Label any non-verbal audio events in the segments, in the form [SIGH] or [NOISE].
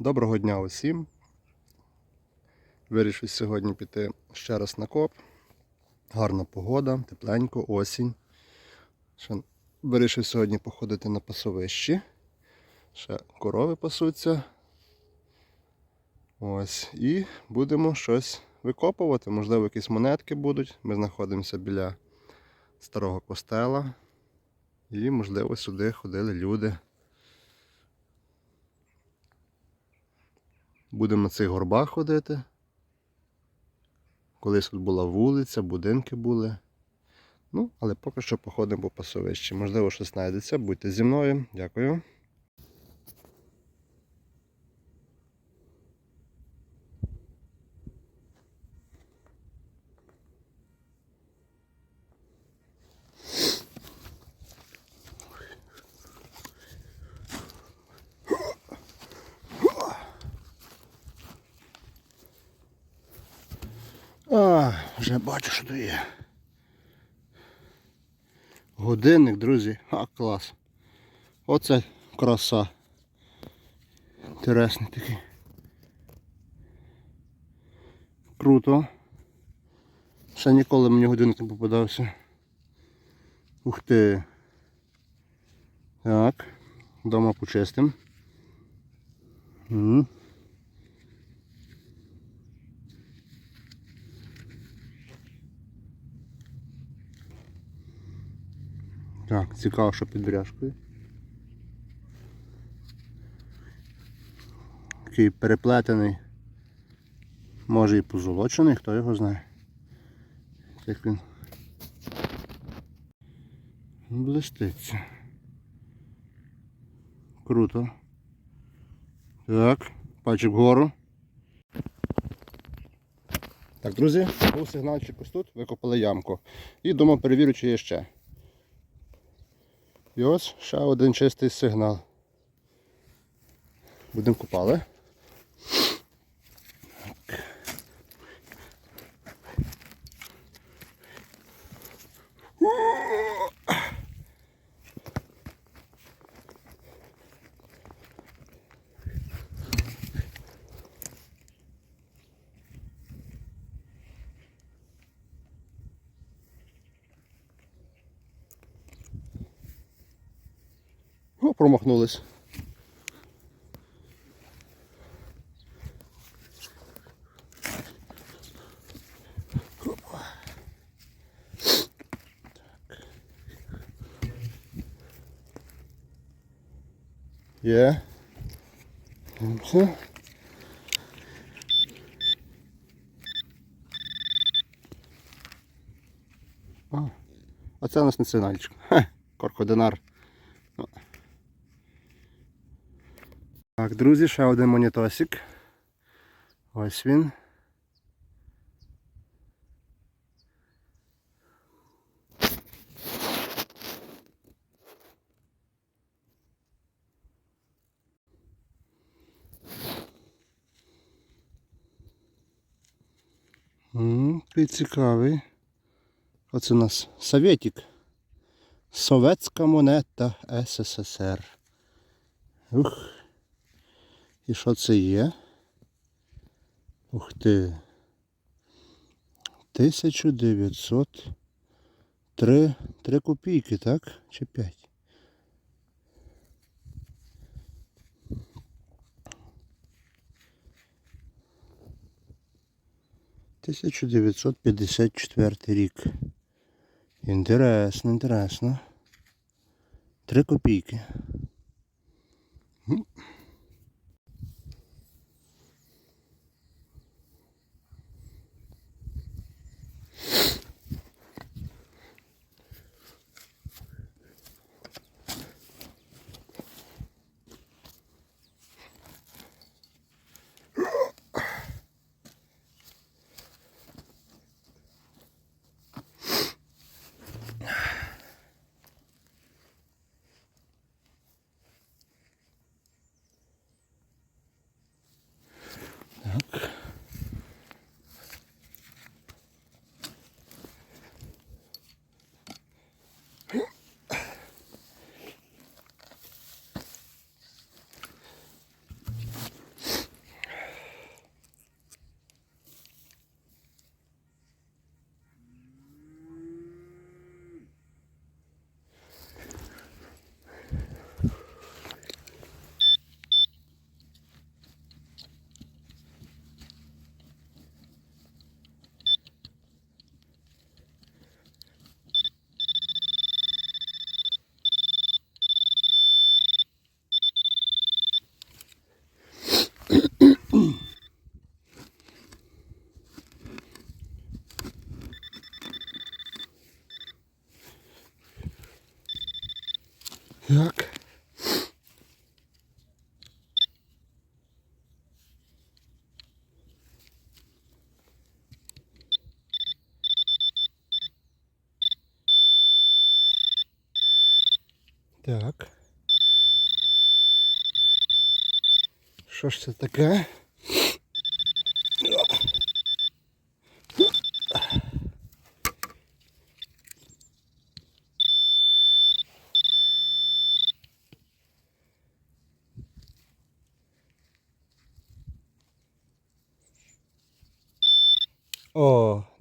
Доброго дня усім. Вирішив сьогодні піти ще раз на коп. Гарна погода, тепленько, осінь. Ще вирішив сьогодні походити на пасовищі. Ще корови пасуться. Ось. І будемо щось викопувати. Можливо, якісь монетки будуть. Ми знаходимося біля старого костела. І, можливо, сюди ходили люди. Будемо на цих горбах ходити. Колись тут була вулиця, будинки були. Ну, але поки що походимо по пасовищі. Можливо, щось знайдеться. Будьте зі мною. Дякую. А, вже бачу, що тут є. Годинник, друзі. А, клас. Оце краса. Інтересний такий. Круто. Ще ніколи мені годинник не попадався. Ух ти. Так. Дома почистим. Угу. Так, цікаво, що під бряшкою. Такий переплетений. Може і позолочений, хто його знає. Як він блиститься. Круто. Так, пальчик вгору. Так, друзі, був сигнальчик ось тут, викопали ямку. І думав перевірю, чи є ще. І ось ще один чистий сигнал. Будемо купали. Промахнулись. Є. Все. А, а це у нас не сигнальчик. Коркодинар. Так, друзі, ще один монітосик. Ось він. Такий цікавий. Оце у нас Советик. Советська монета СССР. Ух. І що це є? Ух ти. 1903 3 копійки, так? Чи 5? Тисяча дев'ятсот п'ятдесят четвертий рік. Інтересно, інтересно. Три копійки. Так. Так. Що ж це таке?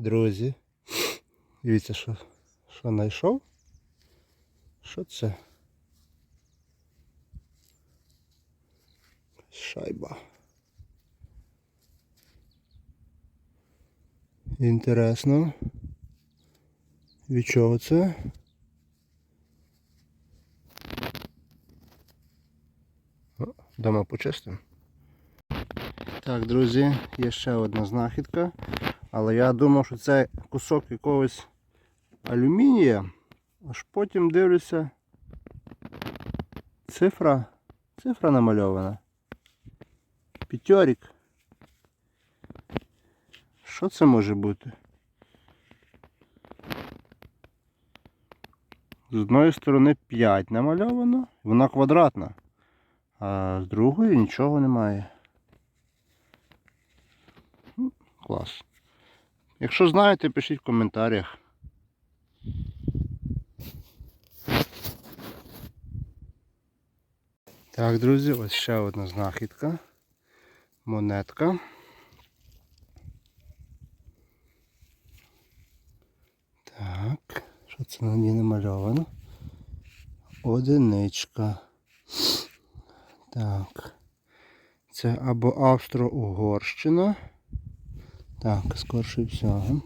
Друзі. Дивіться, що, що знайшов? Що це? Шайба. Інтересно. Від чого це? Дома почистимо. Так, друзі, є ще одна знахідка. Але я думав, що це кусок якогось алюмінія. Аж потім дивлюся. Цифра. Цифра намальована. П'ятьорік. Що це може бути? З одної сторони 5 намальовано, вона квадратна, а з другої нічого немає. Клас. Якщо знаєте, пишіть в коментарях. Так, друзі, ось ще одна знахідка. Монетка. Так, що це на ній намальовано? Одиничка. Так. Це або Австро-Угорщина. Так, скорше всього.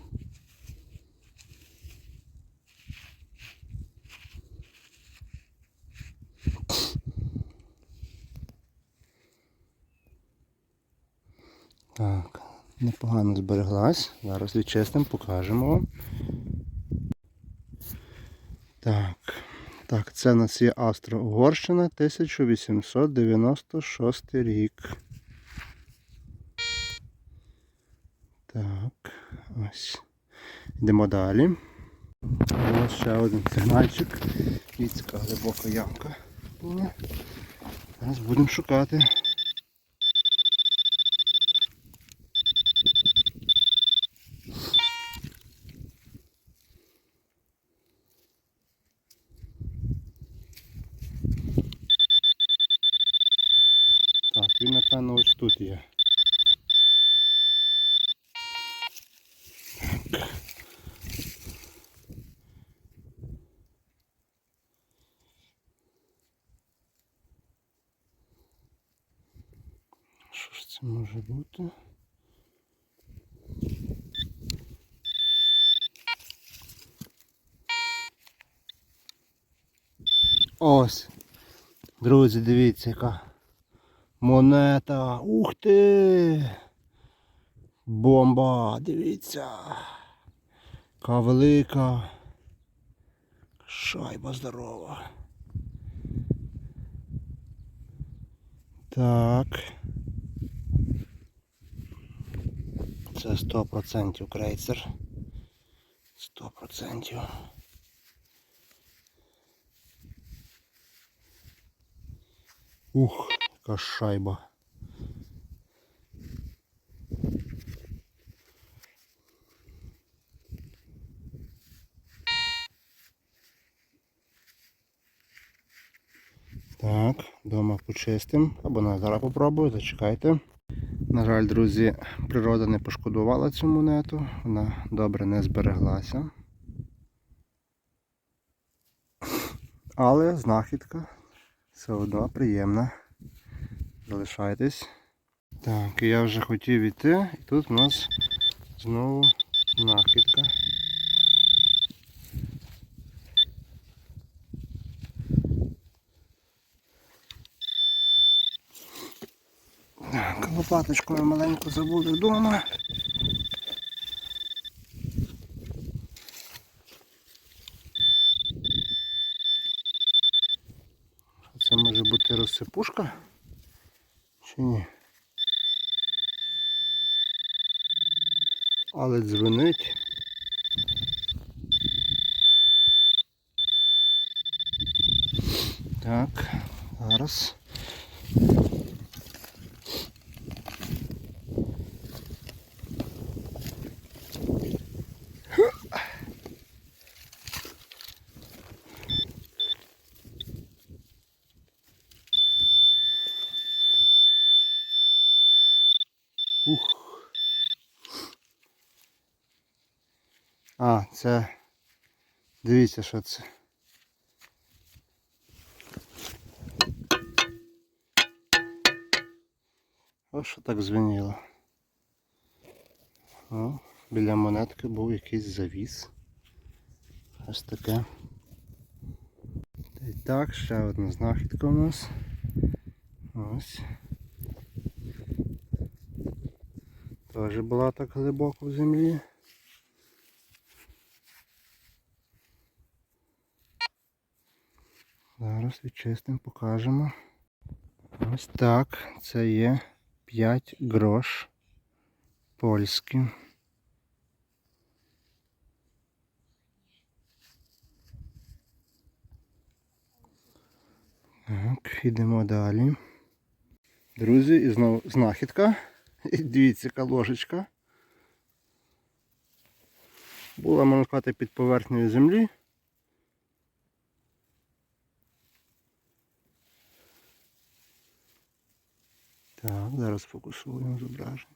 Так, непогано збереглась. Зараз відчистимо, покажемо вам. Так, так, це у нас є Австро-Угорщина 1896 рік. Так, ось. Йдемо далі. Ось ще один сигнальчик. Яка глибока ямка була. Зараз будемо шукати. Так, він напевно ось тут є. Що ж це може бути? Ось. Друзі, дивіться, яка монета. Ух ти! Бомба! Дивіться! Яка велика. Шайба здорова. Так. Це 100% крейсер. 100%. Ух, яка шайба. Так, вдома почистим. Або на зараз попробую, зачекайте. На жаль, друзі, природа не пошкодувала цю монету, вона добре не збереглася. Але знахідка все одно приємна. Залишайтесь. Так, я вже хотів іти, і тут у нас знову знахідка. Так, лопаточку я маленьку забув вдома. Це може бути розсипушка? Чи ні? Але дзвонить. Так, зараз. А, це. Дивіться, що це. Ось що так звеніло. О, біля монетки був якийсь завіс. Ось таке. І так, ще одна знахідка у нас. Ось. Теж була так глибоко в землі. Зараз відчистимо, покажемо. Ось так. Це є 5 грош польські. Так, йдемо далі. Друзі, і знову знахідка. І дивіться, яка ложечка. Була, можна сказати, під поверхнею землі. Так, зараз фокусуємо зображення.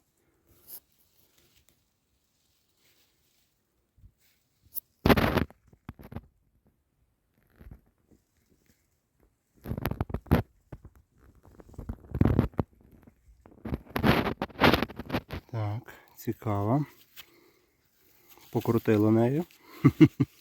Так, цікаво. Покрутило нею. [LAUGHS]